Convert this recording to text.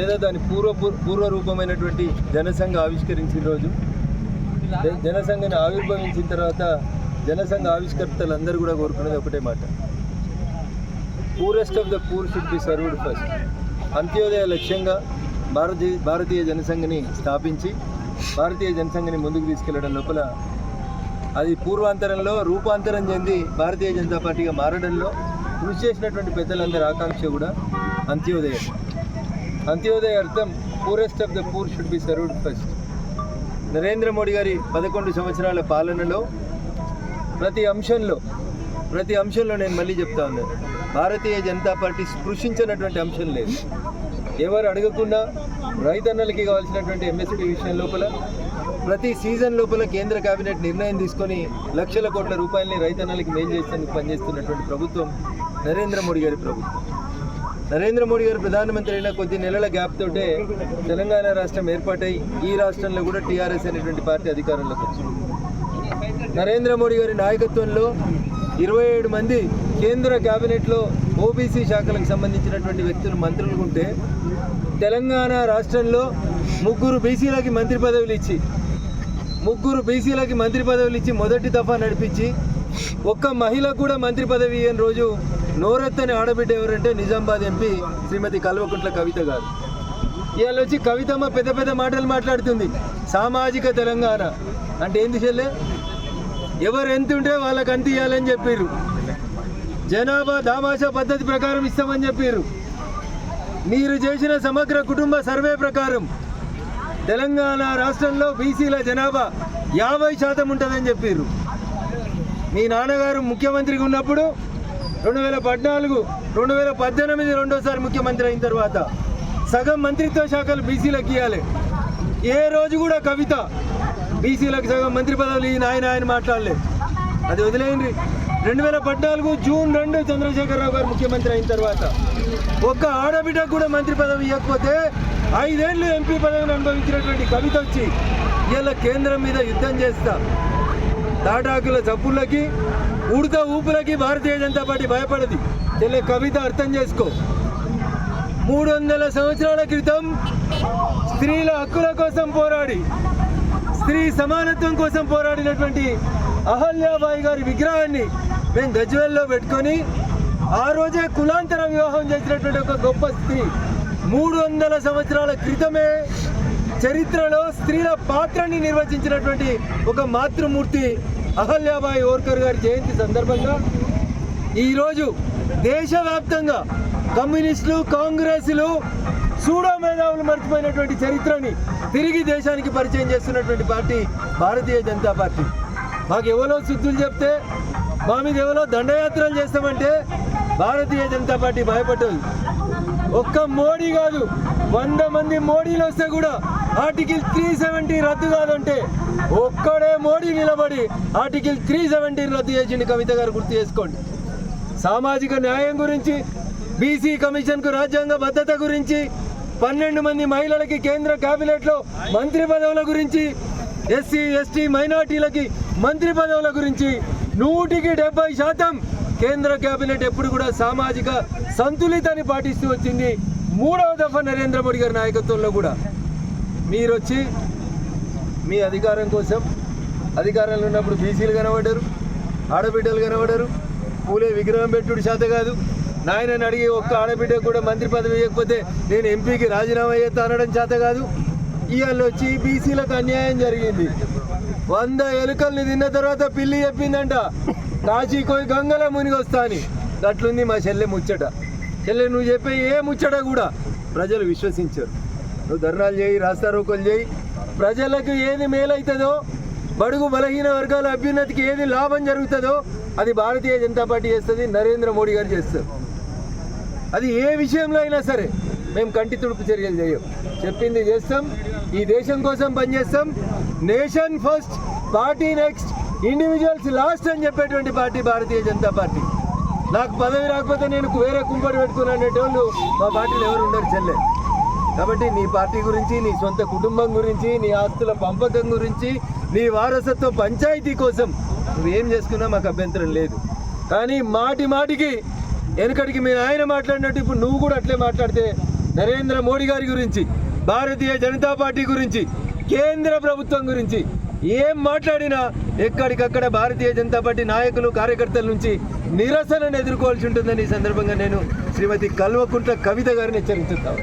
లేదా దాని పూర్వ పూర్వ రూపమైనటువంటి జనసంఘ ఆవిష్కరించిన రోజు. జనసంఘని ఆవిర్భవించిన తర్వాత జనసంఘ ఆవిష్కర్తలందరూ కూడా కోరుకునేది ఒకటే మాట. Poorest of the poor should be served first Antyodaya లక్ష్యంగా భారతీయ భారతీయ జనసంఘని స్థాపించి భారతీయ జనసంఘని ముందుకు తీసుకెళ్ళడం లోపల అది పూర్వాంతరంలో రూపాంతరం చెంది భారతీయ జనతా పార్టీగా మారడంలో కృషి చేసినటువంటి పెద్దలందరి ఆకాంక్ష కూడా అంత్యోదయం. అంత్యోదయ అర్థం poorest of the poor should be served first Narendra Modi గారి పదకొండు సంవత్సరాల పాలనలో ప్రతి అంశంలో ప్రతి అంశంలో నేను మళ్ళీ చెప్తా ఉన్నాను భారతీయ జనతా పార్టీ స్పృశించినటువంటి అంశం లేదు. ఎవరు అడగకుండా రైతన్నలకి కావాల్సినటువంటి ఎంఎస్పీ విషయం లోపల ప్రతి సీజన్ లోపల కేంద్ర కేబినెట్ నిర్ణయం తీసుకొని లక్షల కోట్ల రూపాయలని రైతన్నలకి మేలు చేసేందుకు పనిచేస్తున్నటువంటి ప్రభుత్వం నరేంద్ర మోడీ గారి ప్రభుత్వం. నరేంద్ర మోడీ గారు ప్రధానమంత్రి అయిన కొద్ది నెలల గ్యాప్ తోటే తెలంగాణ రాష్ట్రం ఏర్పాటై ఈ రాష్ట్రంలో కూడా టీఆర్ఎస్ అనేటువంటి పార్టీ అధికారంలోకి వచ్చింది. నరేంద్ర మోడీ గారి నాయకత్వంలో ఇరవై ఏడు మంది కేంద్ర క్యాబినెట్లో ఓబీసీ శాఖలకు సంబంధించినటువంటి వ్యక్తులు మంత్రులు ఉంటే తెలంగాణ రాష్ట్రంలో ముగ్గురు బీసీలకి మంత్రి పదవులు ఇచ్చి ముగ్గురు బీసీలకి మంత్రి పదవులు ఇచ్చి మొదటి దఫా నడిపించి ఒక్క మహిళకు కూడా మంత్రి పదవి ఇయ్యని రోజు నోరెత్తని ఆడబిడ్డ ఎవరంటే నిజామాబాద్ ఎంపీ శ్రీమతి కల్వకుంట్ల కవిత గారు. ఇవాళ వచ్చి కవితమ్మ పెద్ద పెద్ద మాటలు మాట్లాడుతుంది. సామాజిక తెలంగాణ. అంటే ఏంది చెల్లె? ఎవరు ఎంత ఉంటే వాళ్ళకి అంత ఇవ్వాలని చెప్పారు జనాభా దామాషా పద్ధతి ప్రకారం ఇస్తామని చెప్పారు మీరు చేసిన సమగ్ర కుటుంబ సర్వే ప్రకారం తెలంగాణ రాష్ట్రంలో బీసీల జనాభా యాభై శాతం ఉంటుందని చెప్పారు మీ నాన్నగారు ముఖ్యమంత్రిగా ఉన్నప్పుడు రెండు వేల పద్నాలుగు రెండు వేల పద్దెనిమిది రెండోసారి ముఖ్యమంత్రి అయిన తర్వాత సగం మంత్రిత్వ శాఖలు బీసీలకు ఇవ్వాలి ఏ రోజు కూడా కవిత బీసీలకు సగం మంత్రి పదవులు ఈ ఆయన ఆయన మాట్లాడలేదు అది వదిలేయండి. రెండు వేల పద్నాలుగు జూన్ రెండు చంద్రశేఖరరావు గారు ముఖ్యమంత్రి అయిన తర్వాత ఒక్క ఆడబిడ్డకు కూడా మంత్రి పదవి ఇవ్వకపోతే ఐదేళ్ళు ఎంపీ పదవిని అనుభవించినటువంటి కవిత వచ్చి ఇలా కేంద్రం మీద యుద్ధం చేస్తా. తాటాకుల జబ్బులకి ఉడత ఊపులకి భారతీయ జనతా పార్టీ భయపడది. తెల్ల కవిత అర్థం చేసుకో. మూడు వందల సంవత్సరాల క్రితం స్త్రీల హక్కుల కోసం పోరాడి స్త్రీ సమానత్వం కోసం పోరాడినటువంటి అహల్యాబాయి గారి విగ్రహాన్ని మేము గజ్వేల్లో పెట్టుకొని ఆ రోజే కులాంతర వివాహం చేసినటువంటి ఒక గొప్ప స్త్రీ. మూడు వందల సంవత్సరాల క్రితమే చరిత్రలో స్త్రీల పాత్రని నిర్వచించినటువంటి ఒక మాతృమూర్తి అహల్యాబాయి ఓర్కర్ గారి జయంతి సందర్భంగా ఈరోజు దేశవ్యాప్తంగా కమ్యూనిస్టులు కాంగ్రెస్లు సూడో మేధావులు మర్చిపోయినటువంటి చరిత్రని తిరిగి దేశానికి పరిచయం చేస్తున్నటువంటి పార్టీ భారతీయ జనతా పార్టీ. మాకు ఎవరో శుద్ధులు చెప్తే మా మీద ఎవరో దండయాత్రలు చేస్తామంటే భారతీయ జనతా పార్టీ భయపడ్డది. ఒక్క మోడీ కాదు వంద మంది మోడీలు వస్తే కూడా ఆర్టికల్ త్రీ సెవెంటీ రద్దు కాదంటే ఒక్కడే మోడీ నిలబడి ఆర్టికల్ త్రీ సెవెంటీ రద్దు చేసింది కవిత గారు గుర్తు చేసుకోండి. సామాజిక న్యాయం గురించి బీసీ కమిషన్కు రాజ్యాంగ భద్రత గురించి పన్నెండు మంది మహిళలకి కేంద్ర క్యాబినెట్లో మంత్రి పదవుల గురించి ఎస్సీ ఎస్టీ మైనార్టీలకి మంత్రి పదవుల గురించి నూటికి డెబ్బై శాతం కేంద్ర కేబినెట్ ఎప్పుడు కూడా సామాజిక సంతులితాన్ని పాటిస్తూ వచ్చింది మూడవ దఫా నరేంద్ర మోడీ గారి నాయకత్వంలో కూడా. మీరు వచ్చి మీ అధికారం కోసం అధికారంలో ఉన్నప్పుడు బీసీలు కనబడ్డారు ఆడబిడ్డలు కనబడ్డారు పూలే విగ్రహం పెట్టుడు చేత కాదు. నాయనని అడిగి ఒక్క ఆడబిడ్డ కూడా మంత్రి పదవి ఇవ్వకపోతే నేను ఎంపీకి రాజీనామా చేస్తా అనడం చేత కాదు. ఇవాళ వచ్చి బీసీలకు అన్యాయం జరిగింది. వంద ఎలుకల్ని తిన్న తర్వాత పిల్లి చెప్పిందంట కాశీ కోయి గంగల మునిగొస్తా అని అట్లుంది మా చెల్లె ముచ్చట. చెల్లె నువ్వు చెప్పే ఏ ముచ్చట కూడా ప్రజలు విశ్వసించారు. నువ్వు ధర్నాలు చేయి రాస్తారోకోలు చేయి. ప్రజలకు ఏది మేలవుతుందో బడుగు బలహీన వర్గాల అభ్యున్నతికి ఏది లాభం జరుగుతుందో అది భారతీయ జనతా పార్టీ చేస్తుంది నరేంద్ర మోడీ గారు చేస్తారు. అది ఏ విషయంలో అయినా సరే మేము కంటి తుడుపు చర్యలు చేయం. చెప్పింది చేస్తాం ఈ దేశం కోసం పనిచేస్తాం. Nation first party next individuals last అని చెప్పేటువంటి పార్టీ భారతీయ జనతా పార్టీ. నాకు పదవి రాకపోతే నేను వేరే కుంపడి పెట్టుకున్నాను అనేటోళ్ళు మా పార్టీలు ఎవరు ఉండరు చెల్లె. కాబట్టి నీ పార్టీ గురించి నీ సొంత కుటుంబం గురించి నీ ఆస్తుల పంపకం గురించి నీ వారసత్వ పంచాయతీ కోసం నువ్వేం చేసుకున్నా మాకు అభ్యంతరం లేదు. కానీ మాటి మాటికి వెనుకటికి మీ ఆయన మాట్లాడినట్టు ఇప్పుడు నువ్వు కూడా అట్లే మాట్లాడితే నరేంద్ర మోడీ గారి గురించి భారతీయ జనతా పార్టీ గురించి కేంద్ర ప్రభుత్వం గురించి ఏం మాట్లాడినా ఎక్కడికక్కడ భారతీయ జనతా పార్టీ నాయకులు కార్యకర్తల నుంచి నిరసనను ఎదుర్కోవాల్సి ఉంటుందని ఈ సందర్భంగా నేను శ్రీమతి కల్వకుంట్ల కవిత గారిని హెచ్చరించుతాను